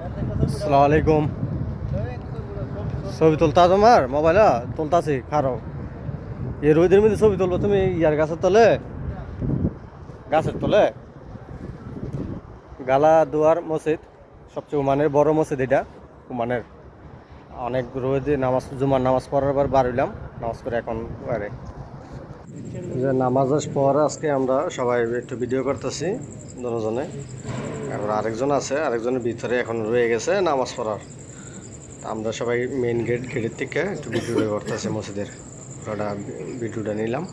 আসসালামু আলাইকুম। ছবি তুলতা তোমার? মোবাইল? তুলতাছি, খারো। এই রোদের মধ্যে ছবি তুলবো, তুমি ইয়ার গাছের তলে? গাছের তলে? গালা দুয়ার মসজিদ, সবচেয়ে উমানের বড় মসজিদ এটা, উমানের। অনেক রোদে নামাজ, জুমার নামাজ পড়ার পর বার হইলাম, নামাজ করে এখন যে নামাজের পর আজকে আমরা সবাই একটু ভিডিও করতেছি দুজনে। এবার আরেকজন আছে আরেকজনের ভিতরে এখন রয়ে গেছে নামাজ পড়ার। আমরা সবাই মেন গেট গেটের থেকে একটু ভিডিও করতেছি মসজিদের। ওটা ভিডিওটা নিলাম।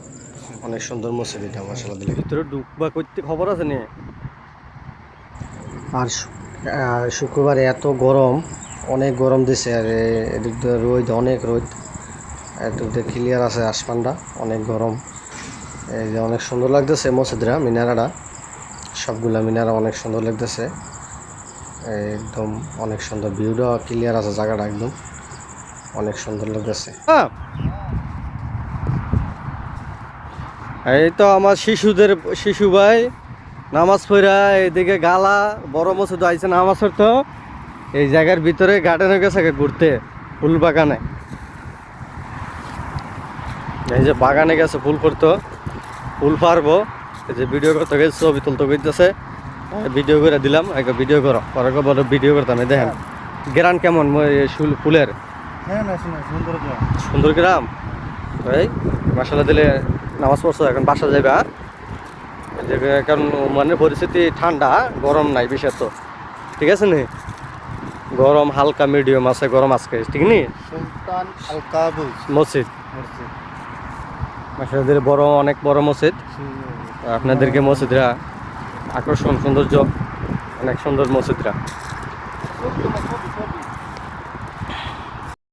অনেক সুন্দর মসজিদ এটা মাসাল্লাহ দিলে। ভিতরে ঢুকবা করতে খবর আছে নি? আর শুক্রবার এত গরম অনেক গরম দিছে আর এদিক রোদ অনেক রোদ। এদিক ক্লিয়ার আছে আসমানটা অনেক গরম। এই যে অনেক সুন্দর লাগতেছে মসজিদরা, মিনারাটা। সবগুলা মিনারা অনেক সুন্দর লাগতেছে। একদম অনেক সুন্দর ভিউটা ক্লিয়ার আছে জায়গাটা একদম। অনেক সুন্দর লাগতেছে। এই তো আমার শিশুদের, শিশু ভাই, নামাজ পড়া এদিকে গালা, বড় মসজিদ আইছে নামাজ পড়তো। এই জায়গার ভিতরে গার্ডেনে গেছে ঘুরতে, ফুল বাগানে। এই যে বাগানে গেছে ফুল করতো। ফুল পারব। যে ভিডিও করতে গেছে ছবি তুলতে গেছে ভিডিও করে দিলাম একটা ভিডিও করো পরে বড় ভিডিও করতাম দেখেন। গ্রান কেমন? ফুলের? হ্যাঁ সুন্দর গ্রাম। গ্রাম? এই মশলা দিলে নামাজ পড়ছো এখন বাসা যাবে আর কারণ মানে পরিস্থিতি ঠান্ডা গরম নাই বেশি তো ঠিক আছে নি? গরম হালকা মিডিয়াম আছে গরম আজকে ঠিক নি? সুলতান কাবুল মসজিদ। দিলে বড় অনেক বড় মসজিদ। আপনাদেরকে মসজিদরা আকর্ষণ সৌন্দর্য অনেক সুন্দর মসজিদরা।